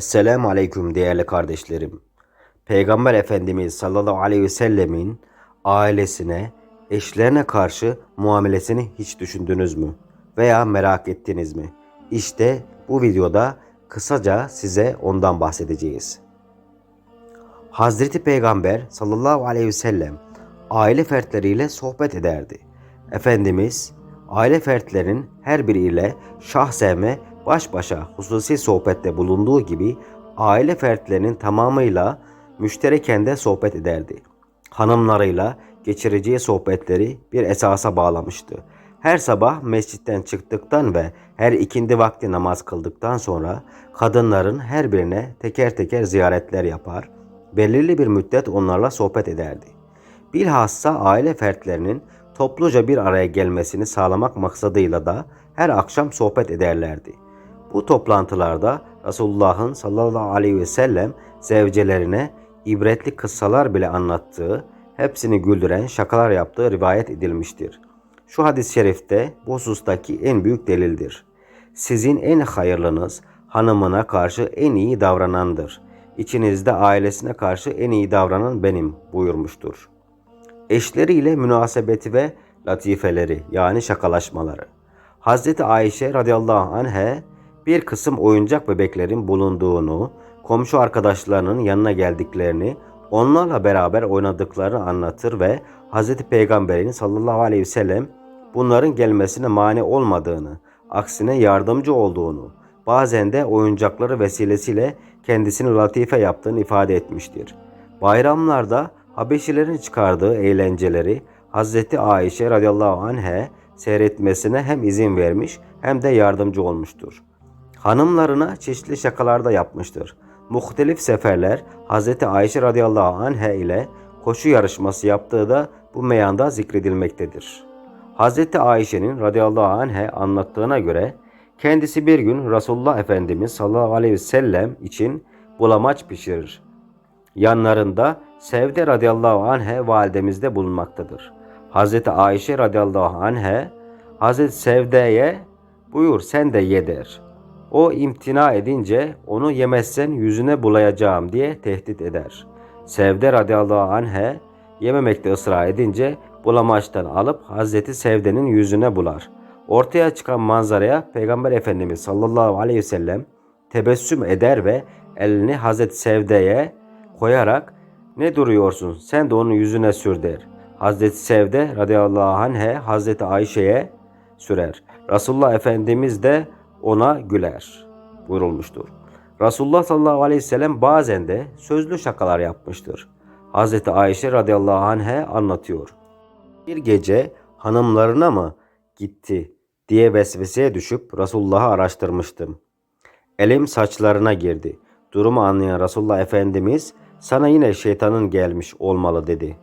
Esselamu Aleyküm değerli kardeşlerim. Peygamber Efendimiz sallallahu aleyhi ve sellemin ailesine, eşlerine karşı muamelesini hiç düşündünüz mü? Veya merak ettiniz mi? İşte bu videoda kısaca size ondan bahsedeceğiz. Hazreti Peygamber sallallahu aleyhi ve sellem aile fertleriyle sohbet ederdi. Efendimiz aile fertlerinin her biriyle şahsen ve baş başa hususi sohbette bulunduğu gibi aile fertlerinin tamamıyla müştereken de sohbet ederdi. Hanımlarıyla geçireceği sohbetleri bir esasa bağlamıştı. Her sabah mescitten çıktıktan ve her ikindi vakti namaz kıldıktan sonra kadınların her birine teker teker ziyaretler yapar, belirli bir müddet onlarla sohbet ederdi. Bilhassa aile fertlerinin topluca bir araya gelmesini sağlamak maksadıyla da her akşam sohbet ederlerdi. Bu toplantılarda Resulullah'ın sallallahu aleyhi ve sellem zevcelerine ibretli kıssalar bile anlattığı, hepsini güldüren şakalar yaptığı rivayet edilmiştir. Şu hadis-i şerifte bu husustaki en büyük delildir. Sizin en hayırlınız hanımına karşı en iyi davranandır. İçinizde ailesine karşı en iyi davranan benim buyurmuştur. Eşleriyle münasebeti ve latifeleri yani şakalaşmaları. Hazreti Ayşe radıyallahu anh'e bir kısım oyuncak bebeklerin bulunduğunu, komşu arkadaşlarının yanına geldiklerini, onlarla beraber oynadıklarını anlatır ve Hazreti Peygamber'in sallallahu aleyhi ve sellem bunların gelmesine mani olmadığını, aksine yardımcı olduğunu, bazen de oyuncakları vesilesiyle kendisini latife yaptığını ifade etmiştir. Bayramlarda Habeşilerin çıkardığı eğlenceleri Hazreti Ayşe radıyallahu anh'e seyretmesine hem izin vermiş hem de yardımcı olmuştur. Hanımlarına çeşitli şakalarda yapmıştır. Muhtelif seferler Hazreti Ayşe radıyallahu anh'e ile koşu yarışması yaptığı da bu meyanda zikredilmektedir. Hazreti Ayşe'nin radıyallahu anh'e anlattığına göre kendisi bir gün Resulullah Efendimiz sallallahu aleyhi ve sellem için bulamaç pişirir. Yanlarında Sevde radıyallahu anh'e validemizde bulunmaktadır. Hazreti Ayşe radıyallahu anh'e Hazreti Sevde'ye buyur sen de ye der. O imtina edince onu yemezsen yüzüne bulayacağım diye tehdit eder. Sevde radıyallahu anh'e yememekte ısrar edince bulamaçtan alıp Hazreti Sevde'nin yüzüne bular. Ortaya çıkan manzaraya Peygamber Efendimiz sallallahu aleyhi ve sellem tebessüm eder ve elini Hazreti Sevde'ye koyarak ne duruyorsun sen de onun yüzüne sür der. Hazreti Sevde radıyallahu anh'e Hazreti Ayşe'ye sürer. Resulullah Efendimiz de ona güler buyurulmuştur. Resulullah sallallahu aleyhi ve sellem bazen de sözlü şakalar yapmıştır. Hazreti Ayşe radıyallahu anh'e anlatıyor. Bir gece hanımlarına mı gitti diye vesveseye düşüp Resulullah'ı araştırmıştım. Elim saçlarına girdi. Durumu anlayan Resulullah Efendimiz sana yine şeytanın gelmiş olmalı dedi.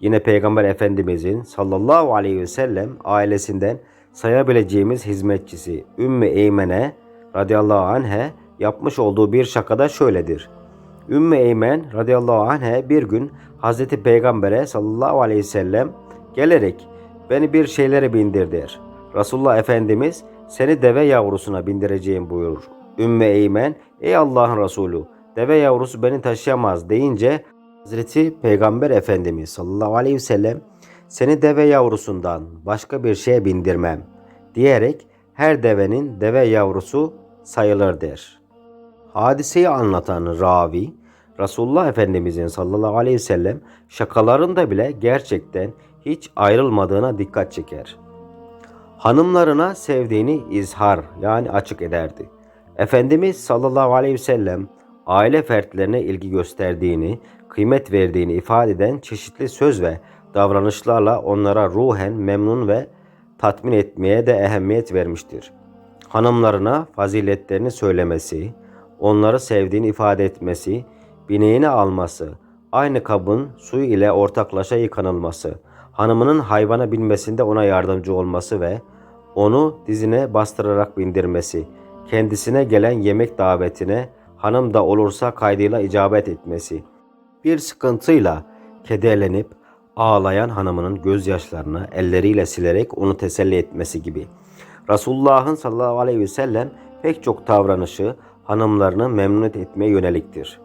Yine Peygamber Efendimizin sallallahu aleyhi ve sellem ailesinden sayabileceğimiz hizmetçisi Ümmü Eymen'e radıyallahu anh'e yapmış olduğu bir şakada şöyledir. Ümmü Eymen radıyallahu anh'e bir gün Hazreti Peygamber'e sallallahu aleyhi ve sellem gelerek beni bir şeylere bindir der. Resulullah Efendimiz seni deve yavrusuna bindireceğim buyurur. Ümmü Eymen ey Allah'ın Resulü deve yavrusu beni taşıyamaz deyince Hazreti Peygamber Efendimiz sallallahu aleyhi ve sellem seni deve yavrusundan başka bir şeye bindirmem diyerek her devenin deve yavrusu sayılır der. Hadiseyi anlatan ravi Resulullah Efendimizin sallallahu aleyhi ve sellem şakalarında bile gerçekten hiç ayrılmadığına dikkat çeker. Hanımlarına sevdiğini izhar yani açık ederdi. Efendimiz sallallahu aleyhi ve sellem aile fertlerine ilgi gösterdiğini, kıymet verdiğini ifade eden çeşitli söz ve davranışlarla onlara ruhen memnun ve tatmin etmeye de ehemmiyet vermiştir. Hanımlarına faziletlerini söylemesi, onları sevdiğini ifade etmesi, bineğini alması, aynı kabın suyu ile ortaklaşa yıkanılması, hanımının hayvana binmesinde ona yardımcı olması ve onu dizine bastırarak bindirmesi, kendisine gelen yemek davetine hanım da olursa kaydıyla icabet etmesi, bir sıkıntıyla kederlenip ağlayan hanımının gözyaşlarını elleriyle silerek onu teselli etmesi gibi. Resulullah'ın sallallahu aleyhi ve sellem pek çok davranışı hanımlarını memnun etmeye yöneliktir.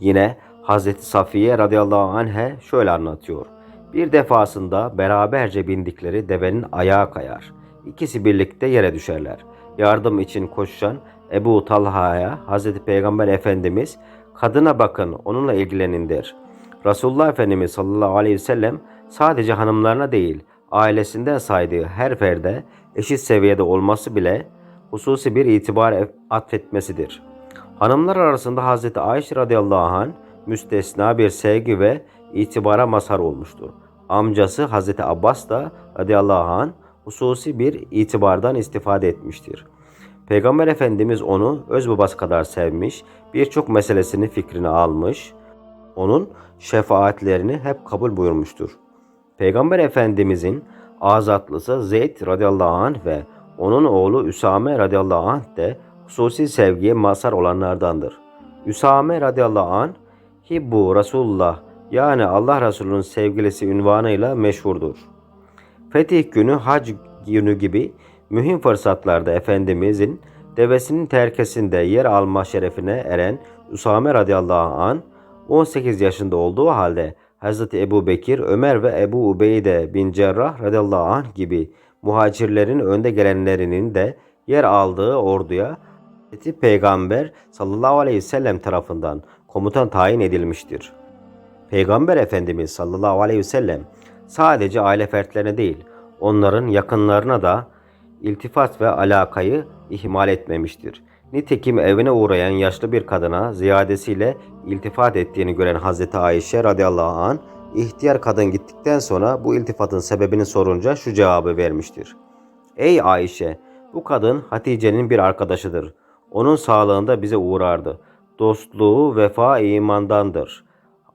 Yine Hazreti Safiye radıyallahu anh'e şöyle anlatıyor. Bir defasında beraberce bindikleri devenin ayağı kayar. İkisi birlikte yere düşerler. Yardım için koşan Ebu Talha'ya Hazreti Peygamber Efendimiz kadına bakın onunla ilgilenin der. Resulullah Efendimiz sallallahu aleyhi ve sellem sadece hanımlarına değil ailesinden saydığı her ferde eşit seviyede olması bile hususi bir itibar atfetmesidir. Hanımlar arasında Hazreti Ayşe radıyallahu anh müstesna bir sevgi ve itibara mazhar olmuştur. Amcası Hazreti Abbas da radıyallahu anh hususi bir itibardan istifade etmiştir. Peygamber Efendimiz onu öz babası kadar sevmiş, birçok meselesini fikrini almış, onun şefaatlerini hep kabul buyurmuştur. Peygamber Efendimizin azatlısı Zeyd radıyallahu anh ve onun oğlu Üsame radıyallahu anh de hususi sevgiye mazhar olanlardandır. Üsame radıyallahu anh Hibbu Resulullah yani Allah Resulü'nün sevgilisi ünvanıyla meşhurdur. Fetih günü, hac günü gibi mühim fırsatlarda Efendimizin devesinin terkesinde yer alma şerefine eren Üsame radıyallahu an 18 yaşında olduğu halde Hz. Ebu Bekir, Ömer ve Ebu Ubeyde bin Cerrah radıyallahu anh gibi muhacirlerin önde gelenlerinin de yer aldığı orduya Hz. Peygamber sallallahu aleyhi ve sellem tarafından komutan tayin edilmiştir. Peygamber Efendimiz sallallahu aleyhi ve sellem sadece aile fertlerine değil, onların yakınlarına da iltifat ve alakayı ihmal etmemiştir. Nitekim evine uğrayan yaşlı bir kadına ziyadesiyle iltifat ettiğini gören Hazreti Ayşe radıyallahu an ihtiyar kadın gittikten sonra bu iltifatın sebebini sorunca şu cevabı vermiştir. Ey Ayşe, bu kadın Hatice'nin bir arkadaşıdır. Onun sağlığında bize uğrardı. Dostluğu vefa imandandır.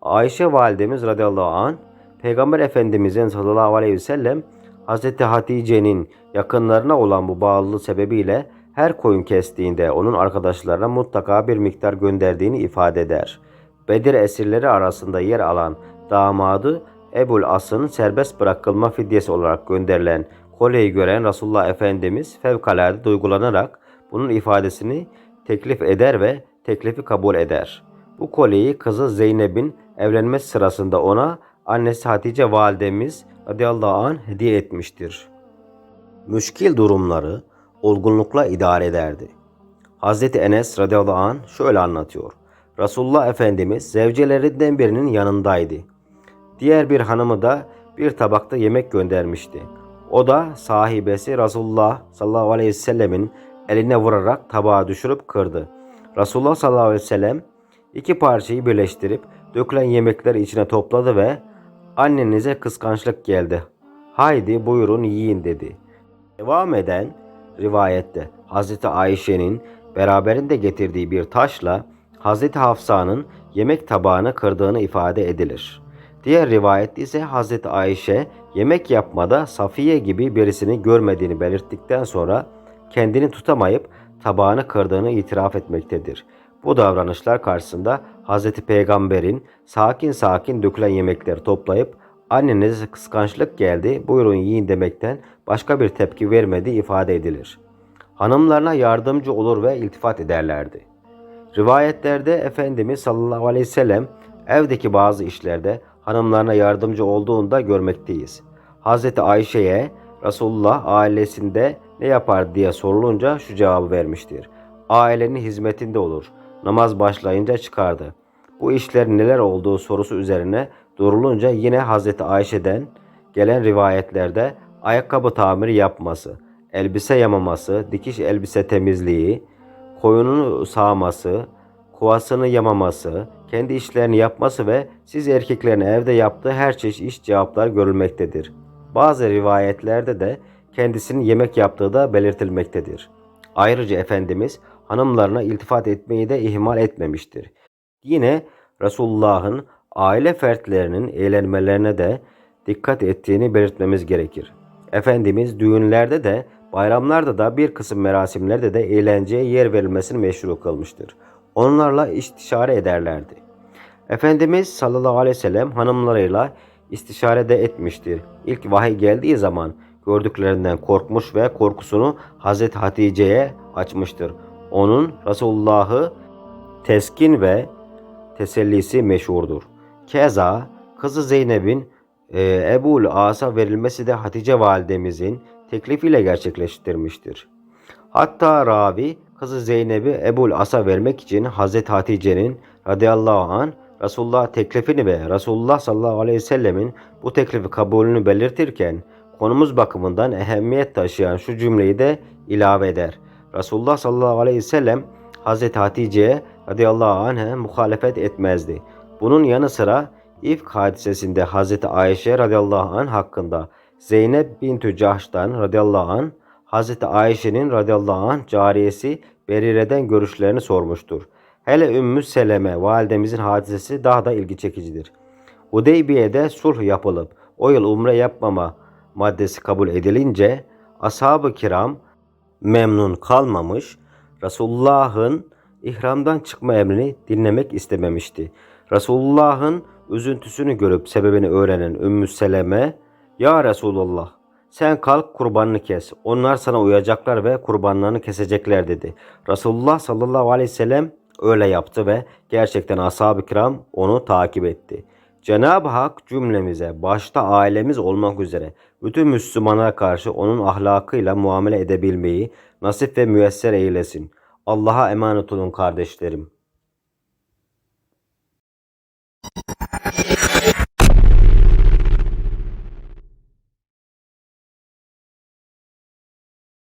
Ayşe validemiz radıyallahu an Peygamber Efendimizin sallallahu aleyhi ve sellem Hazreti Hatice'nin yakınlarına olan bu bağlılığı sebebiyle her koyun kestiğinde onun arkadaşlarına mutlaka bir miktar gönderdiğini ifade eder. Bedir esirleri arasında yer alan damadı Ebul As'ın serbest bırakılma fidyesi olarak gönderilen kolyeyi gören Resulullah Efendimiz fevkalade duygulanarak bunun ifadesini teklif eder ve teklifi kabul eder. Bu kolyeyi kızı Zeynep'in evlenmesi sırasında ona annesi Hatice validemiz radıyallahu anh hediye etmiştir. Müşkil durumları olgunlukla idare ederdi. Hazreti Enes radıyallahu anh şöyle anlatıyor. Resulullah Efendimiz zevcelerinden birinin yanındaydı. Diğer bir hanımı da bir tabakta yemek göndermişti. O da sahibesi Resulullah sallallahu aleyhi ve sellemin eline vurarak tabağı düşürüp kırdı. Resulullah sallallahu aleyhi ve sellem iki parçayı birleştirip dökülen yemekleri içine topladı ve annenize kıskançlık geldi. Haydi buyurun yiyin dedi. Devam eden rivayette Hazreti Ayşe'nin beraberinde getirdiği bir taşla Hazreti Hafsa'nın yemek tabağını kırdığını ifade edilir. Diğer rivayette ise Hazreti Ayşe yemek yapmada Safiye gibi birisini görmediğini belirttikten sonra kendini tutamayıp tabağını kırdığını itiraf etmektedir. Bu davranışlar karşısında Hazreti Peygamber'in sakin sakin dökülen yemekleri toplayıp annenize kıskançlık geldi buyurun yiyin demekten başka bir tepki vermediği ifade edilir. Hanımlarına yardımcı olur ve iltifat ederlerdi. Rivayetlerde Efendimiz sallallahu aleyhi ve sellem evdeki bazı işlerde hanımlarına yardımcı olduğunu da görmekteyiz. Hazreti Ayşe'ye Resulullah ailesinde ne yapar diye sorulunca şu cevabı vermiştir. Ailenin hizmetinde olur. Namaz başlayınca çıkardı. Bu işlerin neler olduğu sorusu üzerine durulunca yine Hazreti Ayşe'den gelen rivayetlerde ayakkabı tamiri yapması, elbise yamaması, dikiş elbise temizliği, koyununu sağması, kovasını yamaması, kendi işlerini yapması ve siz erkeklerin evde yaptığı her çeşit iş cevaplar görülmektedir. Bazı rivayetlerde de kendisinin yemek yaptığı da belirtilmektedir. Ayrıca Efendimiz hanımlarına iltifat etmeyi de ihmal etmemiştir. Yine Resulullah'ın aile fertlerinin eğlenmelerine de dikkat ettiğini belirtmemiz gerekir. Efendimiz düğünlerde de bayramlarda da bir kısım merasimlerde de eğlenceye yer verilmesini meşru kılmıştır. Onlarla istişare ederlerdi. Efendimiz sallallahu aleyhi ve sellem hanımlarıyla istişare de etmiştir. İlk vahiy geldiği zaman gördüklerinden korkmuş ve korkusunu Hazreti Hatice'ye açmıştır. onun Resulullah'ı teskin ve tesellisi meşhurdur. Keza kızı Zeynep'in e, Ebu'l As'a verilmesi de Hatice validemizin teklifiyle gerçekleştirmiştir. Hatta ravi kızı Zeynep'i Ebu'l As'a vermek için Hazreti Hatice'nin radıyallahu an Resulullah teklifini ve Resulullah sallallahu aleyhi ve sellemin bu teklifi kabulünü belirtirken konumuz bakımından ehemmiyet taşıyan şu cümleyi de ilave eder. Resulullah sallallahu aleyhi ve sellem Hazreti Hatice'ye radıyallahu anh'e muhalefet etmezdi. Bunun yanı sıra İfk hadisesinde Hazreti Ayşe radıyallahu anh hakkında Zeynep bintü Cahş'tan radıyallahu anh Hazreti Ayşe'nin radıyallahu anh cariyesi Berire'den görüşlerini sormuştur. Hele Ümmü Seleme validemizin hadisesi daha da ilgi çekicidir. Hudeybiye'de sulh yapılıp o yıl umre yapmama maddesi kabul edilince ashab-ı kiram memnun kalmamış, Resulullah'ın ihramdan çıkma emrini dinlemek istememişti. Resulullah'ın üzüntüsünü görüp sebebini öğrenen Ümmü Seleme, Ya Resulullah sen kalk kurbanını kes. Onlar sana uyacaklar ve kurbanlarını kesecekler dedi. Resulullah sallallahu aleyhi ve sellem öyle yaptı ve gerçekten ashab-ı kiram onu takip etti. Cenab-ı Hak cümlemize başta ailemiz olmak üzere bütün Müslümanlara karşı onun ahlakıyla muamele edebilmeyi nasip ve müyesser eylesin. Allah'a emanet olun kardeşlerim.